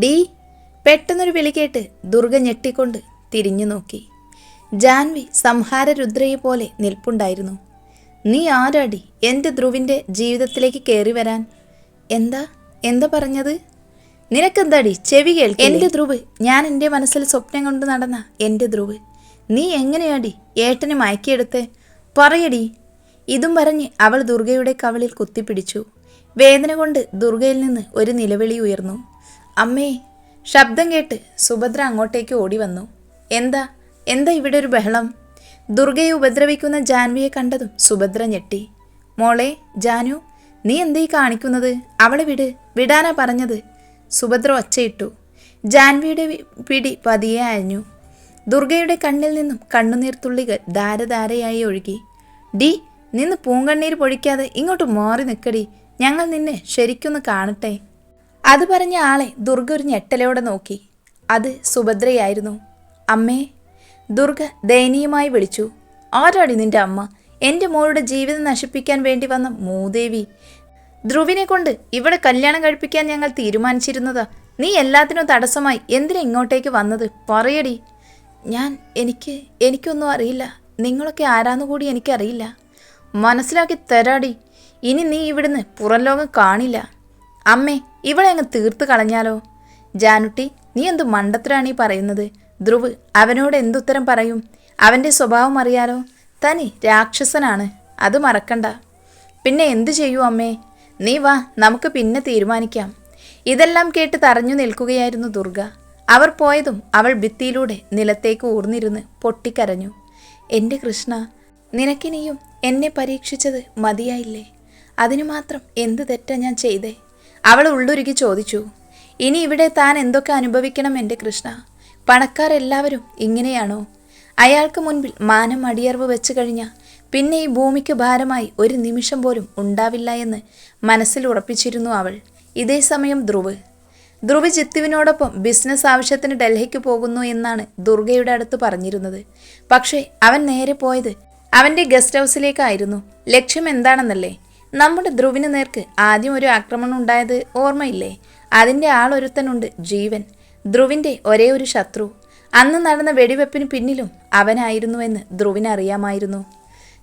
D പെട്ടെന്നൊരു വിളി കേട്ട് ദുർഗ ഞെട്ടിക്കൊണ്ട് തിരിഞ്ഞു നോക്കി. ജാൻവി സംഹാരരുദ്രയെ പോലെ നിൽപ്പുണ്ടായിരുന്നു. നീ ആരാടി എന്റെ ധ്രുവിന്റെ ജീവിതത്തിലേക്ക് കയറി വരാൻ. എന്താ? എന്താ പറഞ്ഞത്? നിനക്കെന്താടി ചെവി കേൾ എന്റെ ധ്രുവ് ഞാൻ എന്റെ മനസ്സിൽ സ്വപ്നം കൊണ്ട് നടന്ന എന്റെ ധ്രുവ്. നീ എങ്ങനെയാടി ഏട്ടനെ മയക്കിയെടുത്ത്. പറയടി ഇതും പറഞ്ഞ് അവൾ ദുർഗയുടെ കവളിൽ കുത്തിപ്പിടിച്ചു. വേദന കൊണ്ട് ദുർഗയിൽ നിന്ന് ഒരു നിലവിളി ഉയർന്നു. അമ്മേ ശബ്ദം കേട്ട് സുഭദ്ര അങ്ങോട്ടേക്ക് ഓടി വന്നു എന്താ എന്താ ഇവിടെ ഒരു ബഹളം? ദുർഗയെ ഉപദ്രവിക്കുന്ന ജാൻവിയെ കണ്ടതും സുഭദ്ര ഞെട്ടി. മോളെ ജാനു നീ എന്തേ കാണിക്കുന്നത്? അവളെ വിട് വിടാനാ പറഞ്ഞത്. സുഭദ്ര ഒച്ചയിട്ടു. ജാൻവിയുടെ പിടി പതിയെ അയഞ്ഞു. ദുർഗയുടെ കണ്ണിൽ നിന്നും കണ്ണുനീർത്തുള്ളികൾ ധാരധാരയായി ഒഴുകി. ഡി നിന്ന് പൂങ്കണ്ണീർ പൊഴിക്കാതെ ഇങ്ങോട്ട് മാറി നിൽക്കടി ഞങ്ങൾ നിന്നെ ശരിക്കൊന്ന് കാണട്ടെ. അത് പറഞ്ഞ ആളെ ദുർഗ ഒരു ഞെട്ടലോടെ നോക്കി. അത് സുഭദ്രയായിരുന്നു. അമ്മേ ദുർഗ ദയനീയമായി വിളിച്ചു. ആരാടി നിന്റെ അമ്മ? എന്റെ മോളുടെ ജീവിതം നശിപ്പിക്കാൻ വേണ്ടി വന്ന മൂദേവി. ധ്രുവിനെ കൊണ്ട് ഇവിടെ കല്യാണം കഴിപ്പിക്കാൻ ഞങ്ങൾ തീരുമാനിച്ചിരുന്നതാ. നീ എല്ലാത്തിനും തടസ്സമായി എന്തിനാ ഇങ്ങോട്ടേക്ക് വന്നത്? പറയടി. ഞാൻ എനിക്ക് എനിക്കൊന്നും അറിയില്ല. നിങ്ങളൊക്കെ ആരാന്നു കൂടി എനിക്കറിയില്ല. മനസ്സിലാക്കി തരാടി. ഇനി നീ ഇവിടുന്ന് പുറം ലോകം കാണില്ല. അമ്മേ ഇവളെ അങ്ങ് തീർത്ത് കളഞ്ഞാലോ? ജാനുട്ടി നീ എന്തു മണ്ടത്തരാണ് പറയുന്നത്? ധ്രുവ് അവനോട് എന്തുത്തരം പറയും? അവന്റെ സ്വഭാവം അറിയാലോ? തനി രാക്ഷസനാണ് അത് മറക്കണ്ട. പിന്നെ എന്തു ചെയ്യൂ അമ്മേ? നീ വാ നമുക്ക് പിന്നെ തീരുമാനിക്കാം. ഇതെല്ലാം കേട്ട് തറഞ്ഞു നിൽക്കുകയായിരുന്നു ദുർഗ. അവർ പോയതും അവൾ ഭിത്തിയിലൂടെ നിലത്തേക്ക് ഊർന്നിരുന്ന് പൊട്ടിക്കരഞ്ഞു. എന്റെ കൃഷ്ണ നിനക്കിനിയും എന്നെ പരീക്ഷിച്ചത് മതിയായില്ലേ? അതിനു മാത്രം എന്ത് തെറ്റാ ഞാൻ ചെയ്തേ? അവൾ ഉള്ളുരുകി ചോദിച്ചു ഇനി ഇവിടെ താൻ എന്തൊക്കെ അനുഭവിക്കണം എന്റെ കൃഷ്ണ? പണക്കാരെല്ലാവരും ഇങ്ങനെയാണോ? അയാൾക്ക് മുൻപിൽ മാനം അടിയർവ് വെച്ച് കഴിഞ്ഞാൽ പിന്നെ ഈ ഭൂമിക്ക് ഭാരമായി ഒരു നിമിഷം പോലും ഉണ്ടാവില്ല എന്ന് മനസ്സിൽ ഉറപ്പിച്ചിരുന്നു അവൾ. ഇതേ സമയം ധ്രുവ്. ധ്രുവ് ജിത്തുവിനോടൊപ്പം ബിസിനസ് ആവശ്യത്തിന് ഡൽഹിക്ക് പോകുന്നു എന്നാണ് ദുർഗയുടെ അടുത്ത് പറഞ്ഞിരുന്നത്. പക്ഷേ അവൻ നേരെ പോയത് അവന്റെ ഗസ്റ്റ് ഹൗസിലേക്കായിരുന്നു ലക്ഷ്യം എന്താണെന്നല്ലേ? നമ്മുടെ ധ്രുവിന് നേർക്ക് ആദ്യം ഒരു ആക്രമണം ഉണ്ടായത് ഓർമ്മയില്ലേ? അതിന്റെ ആളൊരുത്തനുണ്ട് ജീവൻ. ധ്രുവിന്റെ ഒരേ ഒരു ശത്രു. അന്ന് നടന്ന വെടിവെപ്പിന് പിന്നിലും അവനായിരുന്നുവെന്ന് ധ്രുവിന് അറിയാമായിരുന്നു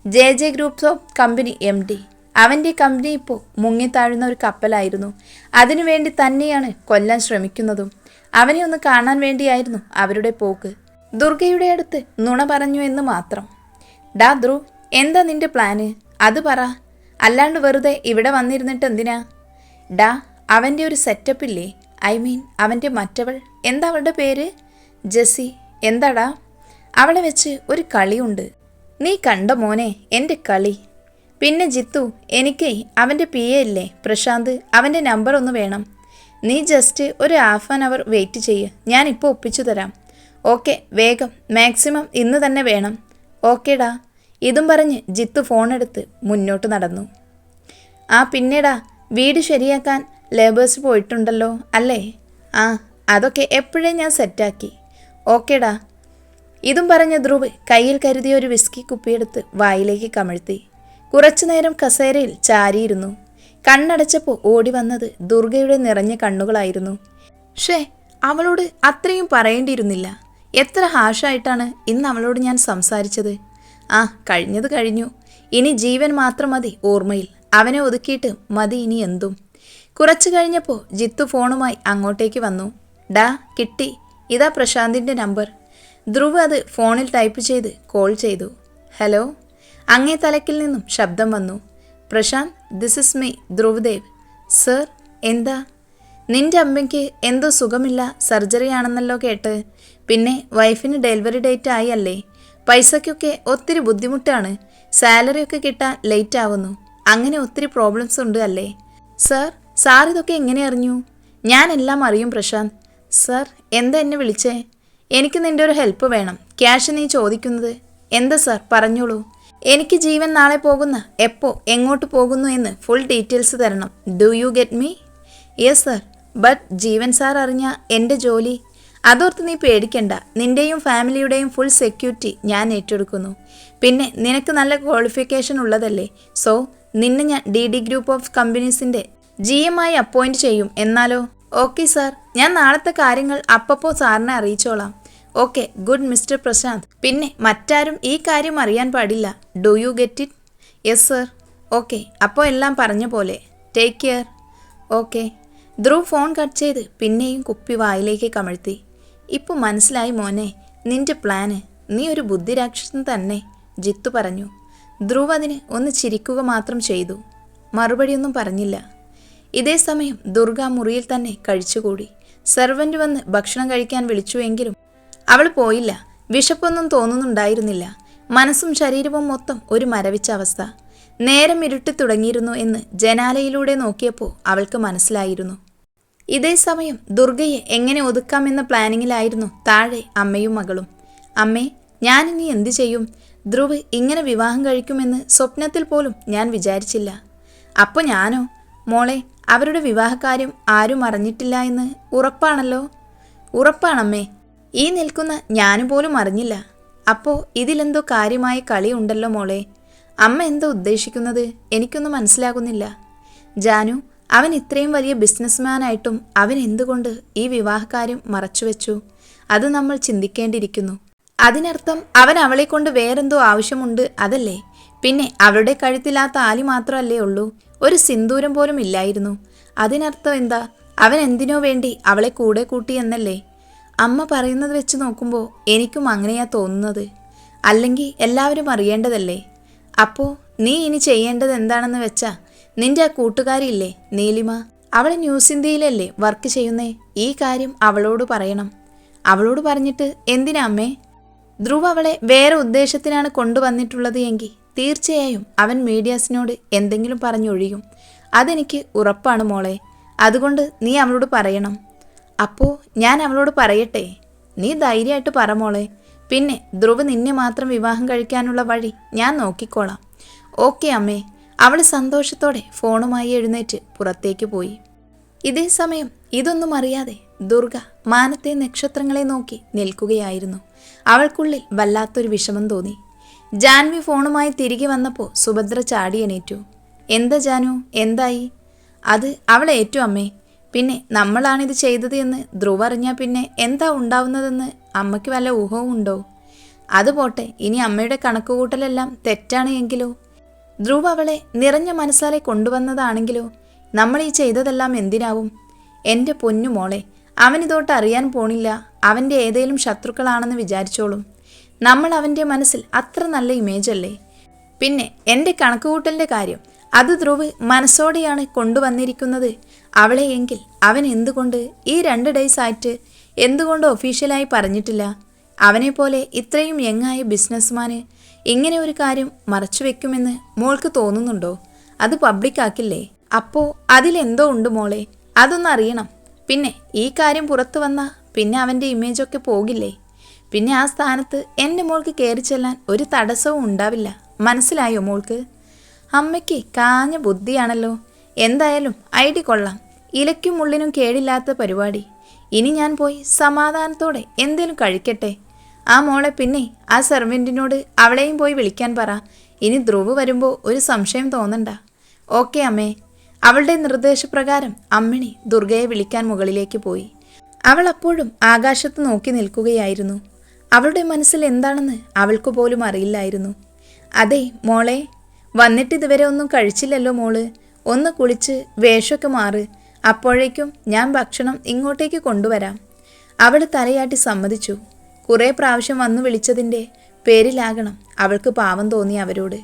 J J groups of company M D. അവന്റെ കമ്പനി ഇപ്പോൾ മുങ്ങിത്താഴുന്ന ഒരു കപ്പലായിരുന്നു. അതിനുവേണ്ടി തന്നെയാണ് കൊല്ലാൻ ശ്രമിക്കുന്നതും. അവനെ ഒന്ന് കാണാൻ വേണ്ടിയായിരുന്നു അവരുടെ പോക്ക്. ദുർഗയുടെ അടുത്ത് നുണ പറഞ്ഞു എന്ന് മാത്രം. ഡാ ധ്രുവ് എന്താ നിന്റെ പ്ലാന്? അത് പറ. അല്ലാണ്ട് വെറുതെ ഇവിടെ വന്നിരുന്നിട്ട് എന്തിനാ? ഡാ അവന്റെ ഒരു സെറ്റപ്പ് ഇല്ലേ? ഐ മീൻ അവന്റെ മറ്റവൾ. എന്താ അവളുടെ പേര്? ജെസ്സി. എന്താടാ? അവളെ വെച്ച് ഒരു കളിയുണ്ട്. നീ കണ്ട മോനെ എന്റെ കളി. പിന്നെ ജിത്തു എനിക്ക് അവന്റെ പി എ ഇല്ലേ? പ്രശാന്ത് അവന്റെ നമ്പർ ഒന്ന് വേണം. നീ ജസ്റ്റ് ഒരു ഹാഫ് ആൻ അവർ വെയിറ്റ് ചെയ്യ്. ഞാൻ ഇപ്പോൾ ഒപ്പിച്ചു തരാം. ഓക്കെ വേഗം. മാക്സിമം ഇന്ന് തന്നെ വേണം. ഓക്കേടാ. ഇതും പറഞ്ഞ് ജിത്തു ഫോണെടുത്ത് മുന്നോട്ട് നടന്നു. ആ പിന്നീടാ വീട് ശരിയാക്കാൻ ലേബേഴ്സ് പോയിട്ടുണ്ടല്ലോ അല്ലേ? ആ അതൊക്കെ എപ്പോഴേ ഞാൻ സെറ്റാക്കി. ഓക്കേടാ. ഇതും പറഞ്ഞ ധ്രുവ് കയ്യിൽ കരുതിയ ഒരു വിസ്കി കുപ്പിയെടുത്ത് വായിലേക്ക് കമഴ്ത്തി. കുറച്ചു നേരം കസേരയിൽ ചാരിയിരുന്നു. കണ്ണടച്ചപ്പോൾ ഓടി വന്നത് ദുർഗയുടെ നിറഞ്ഞ കണ്ണുകളായിരുന്നു. ഷേ അവളോട് അത്രയും പറയേണ്ടിയിരുന്നില്ല. എത്ര ഹാഷായിട്ടാണ് ഇന്ന് അവളോട് ഞാൻ സംസാരിച്ചത്? ആ കഴിഞ്ഞത് കഴിഞ്ഞു. ഇനി ജീവൻ മാത്രം മതി ഓർമ്മയിൽ. അവനെ ഒതുക്കിയിട്ട് മതി ഇനി എന്തും. കുറച്ചു കഴിഞ്ഞപ്പോൾ ജിത്തു ഫോണുമായി അങ്ങോട്ടേക്ക് വന്നു. ഡാ കിട്ടി. ഇതാ പ്രശാന്തിന്റെ നമ്പർ. ധ്രുവ് അത് ഫോണിൽ ടൈപ്പ് ചെയ്ത് കോൾ ചെയ്തു. ഹലോ? അങ്ങേ തലക്കിൽ നിന്നും ശബ്ദം വന്നു. Prashant this is me Dhruvadev. Sir എന്താ? നിന്റെ അമ്മയ്ക്ക് എന്തോ സുഖമില്ല സർജറി ആണെന്നല്ലോ കേട്ട്. പിന്നെ വൈഫിന് ഡെലിവറി ഡേറ്റ് ആയി അല്ലേ? പൈസയ്ക്കൊക്കെ ഒത്തിരി ബുദ്ധിമുട്ടാണ്. സാലറി ഒക്കെ കിട്ടാൻ ലേറ്റ് ആവുന്നു. അങ്ങനെ ഒത്തിരി പ്രോബ്ലംസ് ഉണ്ട് അല്ലേ? സർ സാർ ഇതൊക്കെ എങ്ങനെ അറിഞ്ഞു? ഞാൻ എല്ലാം അറിയും പ്രശാന്ത്. സർ എന്താ എന്നെ വിളിച്ചേ? എനിക്ക് നിന്റെ ഒരു ഹെൽപ്പ് വേണം. ക്യാഷ് നീ ചോദിക്കുന്നത്. എന്താ സർ പറഞ്ഞോളൂ. എനിക്ക് ജീവൻ നാളെ പോകുന്ന എപ്പോ എങ്ങോട്ട് പോകുന്നു എന്ന് ഫുൾ ഡീറ്റെയിൽസ് തരണം. Do you get me yes sir but Jeevan sir അറിഞ്ഞ എന്റെ ജോലി അതോർത്ത് നീ പേടിക്കണ്ട. നിന്റെയും ഫാമിലിയുടെയും ഫുൾ സെക്യൂരിറ്റി ഞാൻ ഏറ്റെടുക്കുന്നു. പിന്നെ നിനക്ക് നല്ല ക്വാളിഫിക്കേഷൻ ഉള്ളതല്ലേ? സോ നിന്നെ ഞാൻ ഡി ഡി ഗ്രൂപ്പ് ഓഫ് കമ്പനീസിന്റെ ജി എം ആയി അപ്പോയിന്റ് ചെയ്യും. എന്നാലോ? ഓക്കെ സാർ ഞാൻ നാളത്തെ കാര്യങ്ങൾ അപ്പപ്പോൾ സാറിനെ അറിയിച്ചോളാം. Okay good mister Prashant. പിന്നെ മറ്റാരും ഈ കാര്യം അറിയാൻ പാടില്ല. Do you get it yes sir okay അപ്പോൾ എല്ലാം പറഞ്ഞ പോലെ. Take care okay Dhruv phone cut ചെയ്ത് പിന്നെയും കുപ്പി വായിലേക്ക് കമഴ്ത്തി. ഇപ്പോൾ മനസ്സിലായി മോനെ നിന്റെ പ്ലാന് നീ ഒരു ബുദ്ധിരാക്ഷസൻ തന്നെ ജിത്തു പറഞ്ഞു. ധ്രുവ് അതിന് ഒന്ന് ചിരിക്കുക മാത്രം ചെയ്തു. മറുപടിയൊന്നും പറഞ്ഞില്ല. ഇതേ സമയം ദുർഗ മുറിയിൽ തന്നെ കഴിച്ചുകൂടി. സെർവന്റ് വന്ന് ഭക്ഷണം കഴിക്കാൻ വിളിച്ചുവെങ്കിലും അവൾ പോയില്ല. വിശപ്പൊന്നും തോന്നുന്നുണ്ടായിരുന്നില്ല. മനസ്സും ശരീരവും മൊത്തം ഒരു മരവിച്ച അവസ്ഥ. നേരം ഇരുട്ടി തുടങ്ങിയിരുന്നു എന്ന് ജനാലയിലൂടെ നോക്കിയപ്പോൾ അവൾക്ക് മനസ്സിലായിരുന്നു. ഇതേ സമയം ദുർഗയെ എങ്ങനെ ഒതുക്കാമെന്ന പ്ലാനിങ്ങിലായിരുന്നു താഴെ അമ്മയും മകളും. അമ്മേ ഞാനിനി എന്തു ചെയ്യും? ധ്രുവ് ഇങ്ങനെ വിവാഹം കഴിക്കുമെന്ന് സ്വപ്നത്തിൽ പോലും ഞാൻ വിചാരിച്ചില്ല. അപ്പോൾ ഞാനോ? മോളെ അവരുടെ വിവാഹകാര്യം ആരും അറിഞ്ഞിട്ടില്ല എന്ന് ഉറപ്പാണല്ലോ? ഉറപ്പാണമ്മേ. ഈ നിൽക്കുന്ന ഞാനും പോലും അറിഞ്ഞില്ല. അപ്പോൾ ഇതിലെന്തോ കാര്യമായ കളി ഉണ്ടല്ലോ മോളെ. അമ്മ എന്തോ ഉദ്ദേശിക്കുന്നത് എനിക്കൊന്നും മനസ്സിലാകുന്നില്ല. ജാനു അവൻ ഇത്രയും വലിയ ബിസിനസ്മാനായിട്ടും അവൻ എന്തുകൊണ്ട് ഈ വിവാഹകാര്യം മറച്ചുവെച്ചു? അത് നമ്മൾ ചിന്തിക്കേണ്ടിയിരിക്കുന്നു. അതിനർത്ഥം അവൻ അവളെ കൊണ്ട് വേറെന്തോ ആവശ്യമുണ്ട് അതല്ലേ? പിന്നെ അവളുടെ കഴുത്തില്ലാത്ത താലി മാത്രമല്ലേ ഉള്ളൂ. ഒരു സിന്ദൂരം പോലും ഇല്ലായിരുന്നു. അതിനർത്ഥം എന്താ? അവൻ എന്തിനോ വേണ്ടി അവളെ കൂടെ കൂട്ടി എന്നല്ലേ അമ്മ പറയുന്നത് വെച്ച് നോക്കുമ്പോൾ എനിക്കും അങ്ങനെയാ തോന്നുന്നത്. അല്ലെങ്കിൽ എല്ലാവരും അറിയേണ്ടതല്ലേ? അപ്പോൾ നീ ഇനി ചെയ്യേണ്ടത് എന്താണെന്ന് വെച്ചാ നിന്റെ ആ കൂട്ടുകാരിയില്ലേ നീലിമ? അവൾ ന്യൂസ് ഇന്ത്യയിലല്ലേ വർക്ക് ചെയ്യുന്നേ? ഈ കാര്യം അവളോട് പറയണം. അവളോട് പറഞ്ഞിട്ട് എന്തിനാ അമ്മേ? ധ്രുവ് അവളെ വേറെ ഉദ്ദേശത്തിനാണ് കൊണ്ടുവന്നിട്ടുള്ളത് എങ്കിൽ തീർച്ചയായും അവൻ മീഡിയാസിനോട് എന്തെങ്കിലും പറഞ്ഞൊഴിയും. അതെനിക്ക് ഉറപ്പാണ് മോളെ. അതുകൊണ്ട് നീ അവളോട് പറയണം. അപ്പോൾ ഞാൻ അവളോട് പറയട്ടെ? നീ ധൈര്യമായിട്ട് പറ മോളെ. പിന്നെ ധ്രുവ് നിന്നെ മാത്രം വിവാഹം കഴിക്കാനുള്ള വഴി ഞാൻ നോക്കിക്കോളാം. ഓക്കെ അമ്മേ അവൾ സന്തോഷത്തോടെ ഫോണുമായി എഴുന്നേറ്റ് പുറത്തേക്ക് പോയി. ഇതേ സമയം ഇതൊന്നും അറിയാതെ ദുർഗ മാനത്തെ നക്ഷത്രങ്ങളെ നോക്കി നിൽക്കുകയായിരുന്നു. അവൾക്കുള്ളിൽ വല്ലാത്തൊരു വിഷമം തോന്നി. ജാൻവി ഫോണുമായി തിരികെ വന്നപ്പോൾ സുഭദ്ര ചാടി എണീറ്റു. എന്താ ജാനു? എന്തായി? അത് അവൾ ഏറ്റു അമ്മേ. പിന്നെ നമ്മളാണിത് ചെയ്തത് എന്ന് ധ്രുവ അറിഞ്ഞാൽ പിന്നെ എന്താ ഉണ്ടാവുന്നതെന്ന് അമ്മയ്ക്ക് വല്ല ഊഹവും ഉണ്ടോ? അത് പോട്ടെ. ഇനി അമ്മയുടെ കണക്കുകൂട്ടലെല്ലാം തെറ്റാണ് എങ്കിലോ? ധ്രുവ് അവളെ നിറഞ്ഞ മനസ്സാലെ കൊണ്ടുവന്നതാണെങ്കിലോ? നമ്മൾ ഈ ചെയ്തതെല്ലാം എന്തിനാവും? എന്റെ പൊന്നു മോളെ അവനിതോട്ട് അറിയാൻ പോണില്ല. അവന്റെ ഏതേലും ശത്രുക്കളാണെന്ന് വിചാരിച്ചോളും. നമ്മൾ അവന്റെ മനസ്സിൽ അത്ര നല്ല ഇമേജ് അല്ലേ? പിന്നെ എന്റെ കണക്കുകൂട്ടലിന്റെ കാര്യം അത് ധ്രുവ് മനസ്സോടെയാണ് കൊണ്ടുവന്നിരിക്കുന്നത്. അവളെ എങ്കിൽ അവൻ എന്തുകൊണ്ട് ഈ രണ്ട് ഡേയ്സ് ആയിട്ട് എന്തുകൊണ്ട് ഒഫീഷ്യലായി പറഞ്ഞിട്ടില്ല? അവനെപ്പോലെ ഇത്രയും യങ്ങായ ബിസിനസ്മാന് ഇങ്ങനെ ഒരു കാര്യം മറച്ചു വെക്കുമെന്ന് മോൾക്ക് തോന്നുന്നുണ്ടോ? അത് പബ്ലിക്കാക്കില്ലേ അപ്പോ അതിലെന്തോ ഉണ്ട് മോളെ അതൊന്നും അറിയണം. പിന്നെ ഈ കാര്യം പുറത്തു വന്നാൽ പിന്നെ അവന്റെ ഇമേജൊക്കെ പോകില്ലേ? പിന്നെ ആ സ്ഥാനത്ത് എന്റെ മോൾക്ക് കയറി ചെല്ലാൻ ഒരു തടസ്സവും ഉണ്ടാവില്ല. മനസ്സിലായോ മോൾക്ക്? അമ്മയ്ക്ക് കാഞ്ഞ ബുദ്ധിയാണല്ലോ. എന്തായാലും ഐ ഡി കൊള്ളാം. ഇലയ്ക്കും മുള്ളിനും കേടില്ലാത്ത പരിപാടി. ഇനി ഞാൻ പോയി സമാധാനത്തോടെ എന്തേലും കഴിക്കട്ടെ. ആ മോളെ പിന്നെ ആ സെർവന്റിനോട് അവളെയും പോയി വിളിക്കാൻ പറ. ഇനി ധ്രുവ് വരുമ്പോൾ ഒരു സംശയം തോന്നണ്ട. ഓക്കെ അമ്മേ. അവളുടെ നിർദ്ദേശപ്രകാരം അമ്മിണി ദുർഗയെ വിളിക്കാൻ മുകളിലേക്ക് പോയി. അവൾ അപ്പോഴും ആകാശത്ത് നോക്കി നിൽക്കുകയായിരുന്നു. അവളുടെ മനസ്സിൽ എന്താണെന്ന് അവൾക്ക് പോലും അറിയില്ലായിരുന്നു. അതെ മോളെ വന്നിട്ട് ഇതുവരെ ഒന്നും കഴിച്ചില്ലല്ലോ മോൾ. ഒന്ന് കുളിച്ച് വേഷമൊക്കെ മാറ്. അപ്പോഴേക്കും ഞാൻ ഭക്ഷണം ഇങ്ങോട്ടേക്ക് കൊണ്ടുവരാം. അവൾ തലയാട്ടി സമ്മതിച്ചു. കുറേ പ്രാവശ്യം വന്നു വിളിച്ചതിന്റെ പേരിലാകണം അവൾക്ക് പാവം തോന്നി അവരോട്.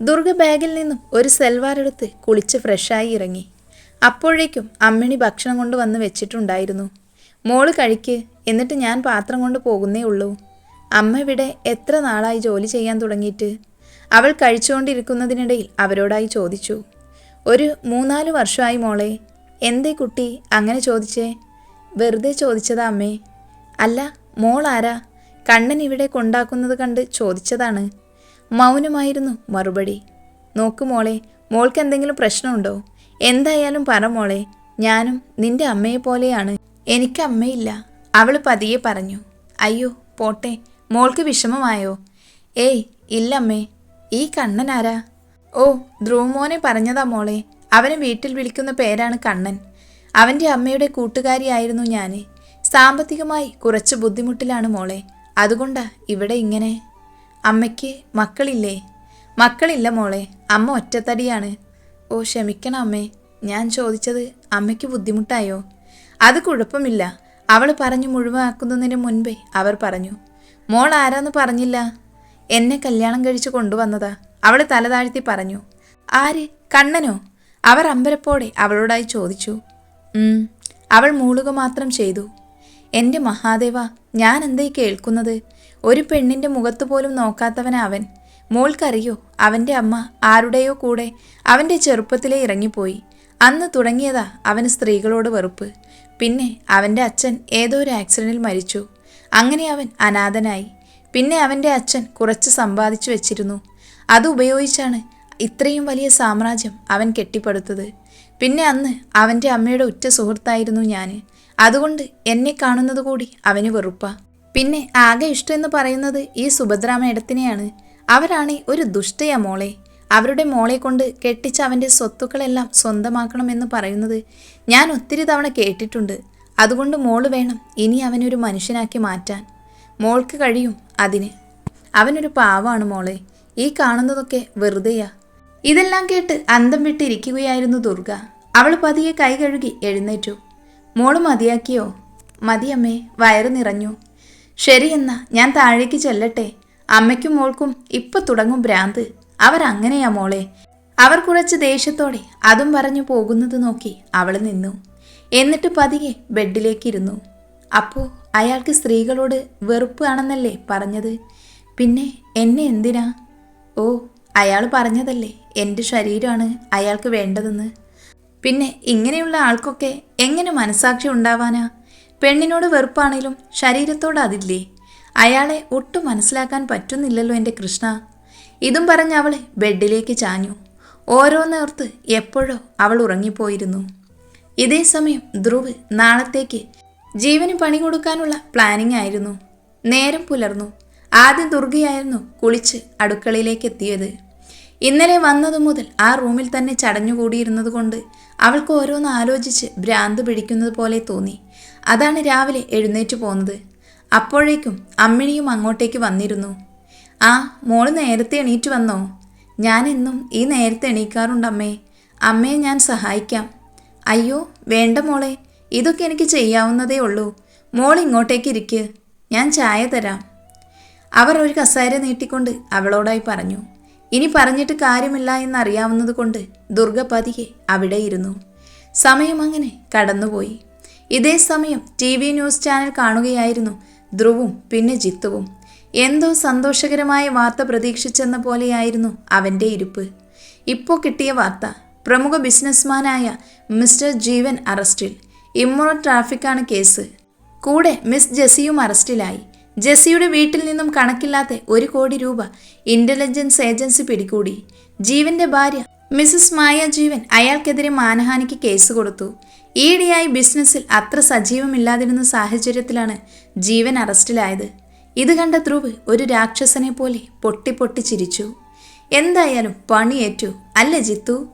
ദുർഗ ബാഗിൽ നിന്നും ഒരു സെൽവാർ എടുത്ത് കുളിച്ച് ഫ്രഷായി ഇറങ്ങി. അപ്പോഴേക്കും അമ്മിണി ഭക്ഷണം കൊണ്ട് വന്ന് വെച്ചിട്ടുണ്ടായിരുന്നു. മോൾ കഴിക്ക് എന്നിട്ട് ഞാൻ പാത്രം കൊണ്ട് പോകുന്നേ ഉള്ളൂ. അമ്മ ഇവിടെ എത്ര നാളായി ജോലി ചെയ്യാൻ തുടങ്ങിയിട്ട്? അവൾ കഴിച്ചുകൊണ്ടിരിക്കുന്നതിനിടയിൽ അവരോടായി ചോദിച്ചു. ഒരു മൂന്നാൽ വർഷമായി മോളെ എന്തേ കുട്ടി അങ്ങനെ ചോദിച്ചേ? വെറുതെ ചോദിച്ചതാ അമ്മേ. അല്ല മോൾ ആരാ കണ്ണൻ ഇവിടെ കൊണ്ടാക്കുന്നത് കണ്ട് ചോദിച്ചതാണ്. മൗനമായിരുന്നു മറുപടി. നോക്ക് മോളെ മോൾക്ക് എന്തെങ്കിലും പ്രശ്നമുണ്ടോ? എന്തായാലും പറ മോളെ ഞാനും നിന്റെ അമ്മയെ പോലെയാണ്. എനിക്ക് അമ്മയില്ല. അവൾ പതിയെ പറഞ്ഞു. അയ്യോ പോട്ടെ മോൾക്ക് വിഷമമായോ? ഏയ് ഇല്ലമ്മേ ഈ കണ്ണൻ ആരാ? ഓ ധ്രുവമോനെ പറഞ്ഞതാ മോളെ. അവനെ വീട്ടിൽ വിളിക്കുന്ന പേരാണ് കണ്ണൻ. അവന്റെ അമ്മയുടെ കൂട്ടുകാരിയായിരുന്നു ഞാൻ സാമ്പത്തികമായി കുറച്ച് ബുദ്ധിമുട്ടിലാണ് മോളെ. അതുകൊണ്ടാ ഇവിടെ ഇങ്ങനെ. അമ്മയ്ക്ക് മക്കളില്ലേ? മക്കളില്ല മോളെ. അമ്മ ഒറ്റത്തടിയാണ്. ഓ ക്ഷമിക്കണം അമ്മേ. ഞാൻ ചോദിച്ചത് അമ്മയ്ക്ക് ബുദ്ധിമുട്ടായോ? അത് കുഴപ്പമില്ല. അവൾ പറഞ്ഞു മുഴുവനാക്കുന്നതിന് മുൻപേ അവർ പറഞ്ഞു മോൾ ആരാന്ന് പറഞ്ഞില്ല? എന്നെ കല്യാണം കഴിച്ചു കൊണ്ടുവന്നതാ. അവൾ തലതാഴ്ത്തി പറഞ്ഞു ആര്? കണ്ണനോ? അവർ അമ്പരപ്പോടെ അവളോടായി ചോദിച്ചു അവൾ മൂളുക മാത്രം ചെയ്തു. എന്റെ മഹാദേവ ഞാൻ എന്തേ കേൾക്കുന്നത്? ഒരു പെണ്ണിന്റെ മുഖത്തുപോലും പോലും അവൻ മോൾക്കറിയോ അവന്റെ അമ്മ ആരുടെയോ കൂടെ അവന്റെ ചെറുപ്പത്തിലേ ഇറങ്ങിപ്പോയി. അന്ന് തുടങ്ങിയതാ അവന് സ്ത്രീകളോട് വെറുപ്പ്. പിന്നെ അവന്റെ അച്ഛൻ ഏതോ ഒരു ആക്സിഡന്റിൽ മരിച്ചു. അങ്ങനെ അവൻ അനാഥനായി. പിന്നെ അവന്റെ അച്ഛൻ കുറച്ച് സമ്പാദിച്ചു വെച്ചിരുന്നു. അത് ഉപയോഗിച്ചാണ് ഇത്രയും വലിയ സാമ്രാജ്യം അവൻ കെട്ടിപ്പടുത്തത്. പിന്നെ അന്ന് അവന്റെ അമ്മയുടെ ഉറ്റ സുഹൃത്തായിരുന്നു ഞാൻ അതുകൊണ്ട് എന്നെ കാണുന്നത് കൂടി അവന് വെറുപ്പാ. പിന്നെ ആകെ ഇഷ്ടം എന്ന് പറയുന്നത് ഈ സുഭദ്രാ മേഡത്തിനെയാണ്. അവരാണെ ഒരു ദുഷ്ടയ മോളെ. അവരുടെ മോളെ കൊണ്ട് കെട്ടിച്ച് അവന്റെ സ്വത്തുക്കളെല്ലാം സ്വന്തമാക്കണമെന്ന് പറയുന്നത് ഞാൻ ഒത്തിരി തവണ കേട്ടിട്ടുണ്ട്. അതുകൊണ്ട് മോൾ വേണം ഇനി അവനൊരു മനുഷ്യനാക്കി മാറ്റാൻ. മോൾക്ക് കഴിയും അതിന്. അവനൊരു പാവാണ് മോളെ. ഈ കാണുന്നതൊക്കെ വെറുതെയാ. ഇതെല്ലാം കേട്ട് അന്തം വിട്ടിരിക്കുകയായിരുന്നു ദുർഗ. അവൾ പതിയെ കൈ കഴുകി എഴുന്നേറ്റു. മോൾ മതിയാക്കിയോ? മതിയമ്മേ വയറ് നിറഞ്ഞു. ശരി എന്നാ ഞാൻ താഴേക്ക് ചെല്ലട്ടെ. അമ്മയ്ക്കും മോൾക്കും ഇപ്പൊ തുടങ്ങും ഭ്രാന്ത്. അവരങ്ങനെയാ മോളെ. അവർ കുറച്ച് ദേഷ്യത്തോടെ അതും പറഞ്ഞു പോകുന്നത് നോക്കി അവൾ നിന്നു. എന്നിട്ട് പതിയെ ബെഡിലേക്കിരുന്നു. അപ്പോ അയാൾക്ക് സ്ത്രീകളോട് വെറുപ്പ് ആണെന്നല്ലേ പറഞ്ഞത്? പിന്നെ എന്നെ എന്തിനാ? ഓ അയാൾ പറഞ്ഞതല്ലേ എന്റെ ശരീരമാണ് അയാൾക്ക് വേണ്ടതെന്ന്. പിന്നെ ഇങ്ങനെയുള്ള ആൾക്കൊക്കെ എങ്ങനെ മനസാക്ഷി ഉണ്ടാവാനാ? പെണ്ണിനോട് വെറുപ്പാണേലും ശരീരത്തോട് അതില്ലേ? അയാളെ ഒട്ടും മനസ്സിലാക്കാൻ പറ്റുന്നില്ലല്ലോ എന്റെ കൃഷ്ണ. ഇതും പറഞ്ഞ് അവൾ ബെഡിലേക്ക് ചാഞ്ഞു. ഓരോന്നോർത്ത് എപ്പോഴോ അവൾ ഉറങ്ങിപ്പോയിരുന്നു. ഇതേ സമയം ധ്രുവ് നാളത്തേക്ക് ജീവന് പണി കൊടുക്കാനുള്ള പ്ലാനിംഗ് ആയിരുന്നു. നേരം പുലർന്നു. ആദ്യം ദുർഗയായിരുന്നു കുളിച്ച് അടുക്കളയിലേക്ക് എത്തിയത്. ഇന്നലെ വന്നതു മുതൽ ആ റൂമിൽ തന്നെ ചടഞ്ഞുകൂടിയിരുന്നത് കൊണ്ട് അവൾക്ക് ഓരോന്ന് ആലോചിച്ച് ഭ്രാന്ത് പിടിക്കുന്നത് പോലെ തോന്നി. അതാണ് രാവിലെ എഴുന്നേറ്റ് പോന്നത്. അപ്പോഴേക്കും അമ്മിണിയും അങ്ങോട്ടേക്ക് വന്നിരുന്നു. ആ മോൾ നേരത്തെ എണീറ്റ് വന്നോ? ഞാൻ എന്നും ഈ നേരത്തെ എണീക്കാറുണ്ട് അമ്മേ അമ്മയെ ഞാൻ സഹായിക്കാം. അയ്യോ വേണ്ട മോളെ. ഇതൊക്കെ എനിക്ക് ചെയ്യാവുന്നതേ ഉള്ളൂ. മോൾ ഇങ്ങോട്ടേക്ക് ഇരിക്ക്. ഞാൻ ചായ തരാം. അവർ ഒരു കസേര നീട്ടിക്കൊണ്ട് അവളോടായി പറഞ്ഞു. ഇനി പറഞ്ഞിട്ട് കാര്യമില്ല എന്നറിയാവുന്നത് കൊണ്ട് ദുർഗ പതിയെ അവിടെ ഇരുന്നു. സമയം അങ്ങനെ കടന്നുപോയി. ഇതേ സമയം ടി വി ന്യൂസ് ചാനൽ കാണുകയായിരുന്നു ധ്രുവും പിന്നെ ജിത്തുവും. എന്തോ സന്തോഷകരമായ വാർത്ത പ്രതീക്ഷിച്ചെന്ന പോലെയായിരുന്നു അവന്റെ ഇരിപ്പ്. ഇപ്പോൾ കിട്ടിയ വാർത്ത പ്രമുഖ ബിസിനസ്മാനായ മിസ്റ്റർ ജീവൻ അറസ്റ്റിൽ. ഇമ്മോ ട്രാഫിക്കാണ് കേസ്. കൂടെ മിസ് ജെസിയും അറസ്റ്റിലായി. ജെസിയുടെ വീട്ടിൽ നിന്നും കണക്കില്ലാത്ത ഒരു കോടി രൂപ ഇന്റലിജൻസ് ഏജൻസി പിടികൂടി. ജീവന്റെ ഭാര്യ മിസസ് മായ ജീവൻ അയാൾക്കെതിരെ മാനഹാനിക്ക് കേസ് കൊടുത്തു. ഈയിടെയായി ബിസിനസ്സിൽ അത്ര സജീവമില്ലാതിരുന്ന സാഹചര്യത്തിലാണ് ജീവൻ അറസ്റ്റിലായത്. ഇത് കണ്ട ധ്രുവ് ഒരു രാക്ഷസനെ പോലെ പൊട്ടി പൊട്ടി ചിരിച്ചു. എന്തായാലും പണിയേറ്റു അല്ല ജിത്തു?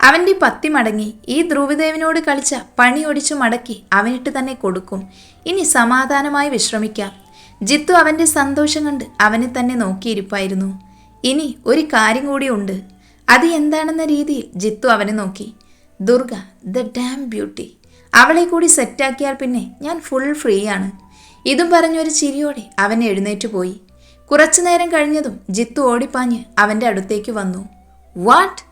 അവന്റെ പത്തി മടങ്ങി. ഈ ധ്രുവദേവനോട് കളിച്ച പണി ഒടിച്ചു മടക്കി അവനിട്ട് തന്നെ കൊടുക്കും. ഇനി സമാധാനമായി വിശ്രമിക്കാം. ജിത്തു അവന്റെ സന്തോഷം കണ്ട് അവനെ തന്നെ നോക്കിയിരിപ്പായിരുന്നു. ഇനി ഒരു കാര്യം കൂടി ഉണ്ട്. അത് എന്താണെന്ന രീതിയിൽ ജിത്തു അവനെ നോക്കി. Durga the damn beauty. അവളെ കൂടി സെറ്റാക്കിയാൽ പിന്നെ ഞാൻ ഫുൾ ഫ്രീ ആണ് ഇതും പറഞ്ഞൊരു ചിരിയോടെ അവൻ എഴുന്നേറ്റ് പോയി. കുറച്ചു നേരം കഴിഞ്ഞതും ജിത്തു ഓടിപ്പാഞ്ഞ് അവന്റെ അടുത്തേക്ക് വന്നു. വാട്ട്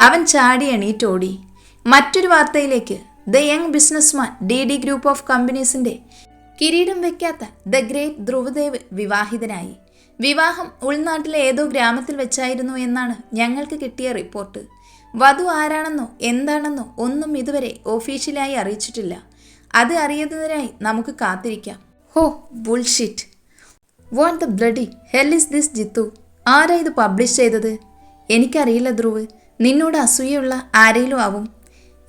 അവൻ ചാടി എണീറ്റോടി മറ്റൊരു വാർത്തയിലേക്ക് the young businessman D D group of കമ്പനീസിന്റെ കിരീടം വെക്കാത്ത ദ ഗ്രേറ്റ് ധ്രുവദേവ് വിവാഹിതനായി. വിവാഹം ഉൾനാട്ടിലെ ഏതോ ഗ്രാമത്തിൽ വെച്ചായിരുന്നു എന്നാണ് ഞങ്ങൾക്ക് കിട്ടിയ റിപ്പോർട്ട്. വധു ആരാണെന്നോ എന്താണെന്നോ ഒന്നും ഇതുവരെ ഒഫീഷ്യലായി അറിയിച്ചിട്ടില്ല. അത് അറിയുന്നതിനായി നമുക്ക് കാത്തിരിക്കാം. ഹോ bullshit. What the bloody hell is this Jithu? ആരാ ഇത് പബ്ലിഷ് ചെയ്തത്? എനിക്കറിയില്ല ധ്രുവ്. നിന്നോട് അസൂയുള്ള ആരെങ്കിലും ആവും.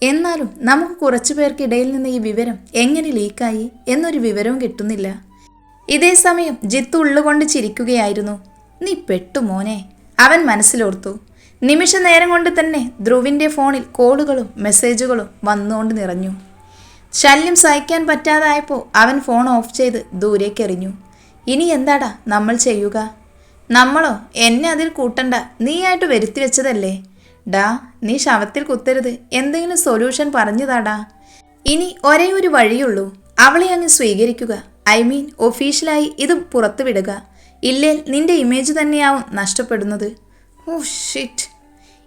എന്നാലും നമുക്ക് കുറച്ചു പേർക്കിടയിൽ നിന്ന് ഈ വിവരം എങ്ങനെ ലീക്കായി എന്നൊരു വിവരവും കിട്ടുന്നില്ല. ഇതേ സമയം ജിത്തു ഉള്ളുകൊണ്ട് ചിരിക്കുകയായിരുന്നു. നീ പെട്ടു മോനെ അവൻ മനസ്സിലോർത്തു. നിമിഷ നേരം കൊണ്ട് തന്നെ ധ്രുവിന്റെ ഫോണിൽ കോളുകളും മെസ്സേജുകളും വന്നുകൊണ്ട് നിറഞ്ഞു. ശല്യം സഹിക്കാൻ പറ്റാതായപ്പോൾ അവൻ ഫോൺ ഓഫ് ചെയ്ത് ദൂരേക്ക് എറിഞ്ഞു. ഇനി എന്താടാ നമ്മൾ ചെയ്യുക? നമ്മളോ? എന്നെ അതിൽ കൂട്ടണ്ട. നീയായിട്ട് വരുത്തി വെച്ചതല്ലേ? ഡാ നീ ശവത്തിൽ കുത്തരുത്. എന്തെങ്കിലും സൊല്യൂഷൻ പറഞ്ഞതാടാ. ഇനി ഒരേ ഒരു വഴിയുള്ളൂ. അവളെ അങ്ങ് സ്വീകരിക്കുക. ഐ മീൻ ഒഫീഷ്യലായി ഇത് പുറത്തുവിടുക. ഇല്ലേൽ നിന്റെ ഇമേജ് തന്നെയാവും നഷ്ടപ്പെടുന്നത്. ഓ ഷിറ്റ്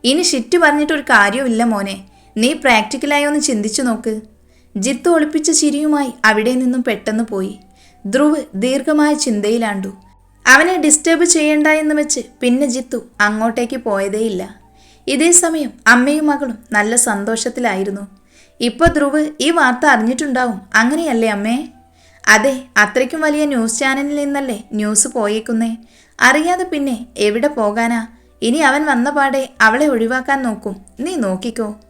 ഇനി ഷിറ്റ് പറഞ്ഞിട്ടൊരു കാര്യമില്ല മോനെ. നീ പ്രാക്ടിക്കലായി ഒന്ന് ചിന്തിച്ചു നോക്ക്. ജിത്ത് ഒളിപ്പിച്ച ചിരിയുമായി അവിടെ നിന്നും പെട്ടെന്ന് പോയി. ധ്രുവ് ദീർഘമായ ചിന്തയിലാണ്ടു. അവനെ ഡിസ്റ്റർബ് ചെയ്യണ്ട എന്ന് വെച്ച് പിന്നെ ജിത്തു അങ്ങോട്ടേക്ക് പോയതേയില്ല. ഇതേ സമയം അമ്മയും മകളും നല്ല സന്തോഷത്തിലായിരുന്നു. ഇപ്പോൾ ധ്രുവ് ഈ വാർത്ത അറിഞ്ഞിട്ടുണ്ടാവും. അങ്ങനെയല്ലേ അമ്മേ? അതെ അത്രയ്ക്കും വലിയ ന്യൂസ് ചാനലിൽ നിന്നല്ലേ ന്യൂസ് പോയേക്കുന്നേ? അറിയാതെ പിന്നെ എവിടെ പോകാനാ? ഇനി അവൻ വന്ന പാടെ അവളെ ഒഴിവാക്കാൻ നോക്കും. നീ നോക്കിക്കോ.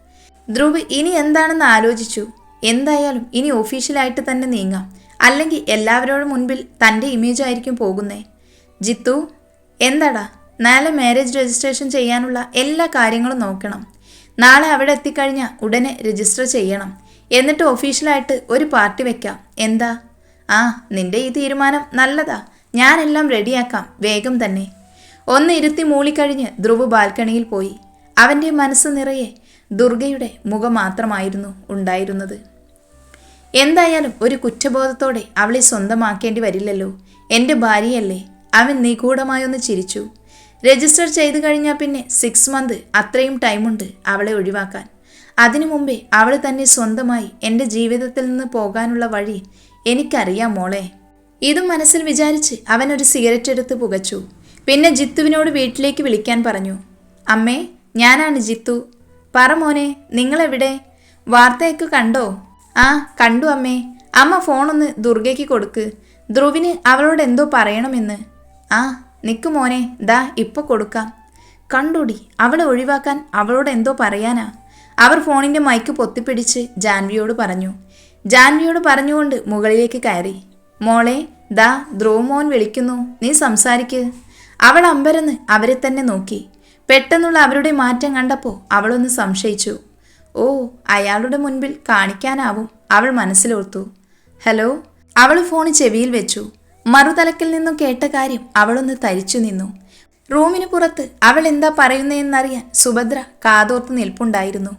ധ്രുവ് ഇനി എന്താണെന്ന് ആലോചിച്ചു. എന്തായാലും ഇനി ഒഫീഷ്യലായിട്ട് തന്നെ നീങ്ങാം. അല്ലെങ്കിൽ എല്ലാവരോടും മുൻപിൽ തന്റെ ഇമേജ് ആയിരിക്കും പോകുന്നേ. ജിത്തു എന്താടാ? നാളെ മാരേജ് രജിസ്ട്രേഷൻ ചെയ്യാനുള്ള എല്ലാ കാര്യങ്ങളും നോക്കണം. നാളെ അവിടെ എത്തിക്കഴിഞ്ഞാൽ ഉടനെ രജിസ്റ്റർ ചെയ്യണം. എന്നിട്ട് ഒഫീഷ്യലായിട്ട് ഒരു പാർട്ടി വെക്കാം. എന്താ? ആ നിന്റെ ഈ തീരുമാനം നല്ലതാ. ഞാനെല്ലാം റെഡിയാക്കാം വേഗം തന്നെ. ഒന്ന് ഇരുത്തി മൂളിക്കഴിഞ്ഞ് ധ്രുവ് ബാൽക്കണിയിൽ പോയി. അവന്റെ മനസ്സ് നിറയെ ദുർഗയുടെ മുഖം മാത്രമായിരുന്നു ഉണ്ടായിരുന്നത്. എന്തായാലും ഒരു കുറ്റബോധത്തോടെ അവളെ സ്വന്തമാക്കേണ്ടി വരില്ലല്ലോ. എന്റെ ഭാര്യയല്ലേ. അവൻ നിഗൂഢമായൊന്ന് ചിരിച്ചു. രജിസ്റ്റർ ചെയ്തു കഴിഞ്ഞാൽ പിന്നെ സിക്സ് മന്ത് അത്രയും ടൈമുണ്ട് അവളെ ഒഴിവാക്കാൻ. അതിനു മുമ്പേ അവൾ തന്നെ സ്വന്തമായി എന്റെ ജീവിതത്തിൽ നിന്ന് പോകാനുള്ള വഴി എനിക്കറിയാം മോളെ. ഇതും മനസ്സിൽ വിചാരിച്ച് അവൻ ഒരു സിഗരറ്റ് എടുത്ത് പുകച്ചു. പിന്നെ ജിത്തുവിനോട് വീട്ടിലേക്ക് വിളിക്കാൻ പറഞ്ഞു. അമ്മേ ഞാനാണ് ജിത്തു. പറ മോനെ നിങ്ങളെവിടെ? വാർത്തയൊക്കെ കണ്ടോ? ആ കണ്ടു അമ്മേ. അമ്മ ഫോണൊന്ന് ദുർഗയ്ക്ക് കൊടുക്ക്. ധ്രുവിന് അവളോട് എന്തോ പറയണമെന്ന്. ആ നിക്ക് മോനെ ദാ ഇപ്പൊ കൊടുക്കാം. കണ്ടുടി അവളെ ഒഴിവാക്കാൻ അവളോട് എന്തോ പറയാനാ. അവർ ഫോണിന്റെ മൈക്ക് പൊത്തിപ്പിടിച്ച് ജാൻവിയോട് പറഞ്ഞു. ജാൻവിയോട് പറഞ്ഞുകൊണ്ട് മുകളിലേക്ക് കയറി. മോളെ ദാ ധ്രുവ മോൻ വിളിക്കുന്നു നീ സംസാരിക്ക്. അവൾ അമ്പരന്ന് അവരെ തന്നെ നോക്കി. പെട്ടെന്നുള്ള അവരുടെ മാറ്റം കണ്ടപ്പോൾ അവളൊന്ന് സംശയിച്ചു. ഓ അയാളുടെ മുൻപിൽ കാണിക്കാനാവും അവൾ മനസ്സിലോർത്തു. ഹലോ അവൾ ഫോൺ ചെവിയിൽ വെച്ചു. മറുതലക്കിൽ നിന്നും കേട്ട കാര്യം അവളൊന്ന് തരിച്ചു നിന്നു. റൂമിന് പുറത്ത് അവൾ എന്താ പറയുന്നതെന്നറിയാൻ സുഭദ്ര കാതോർത്ത് നിൽപ്പുണ്ടായിരുന്നു.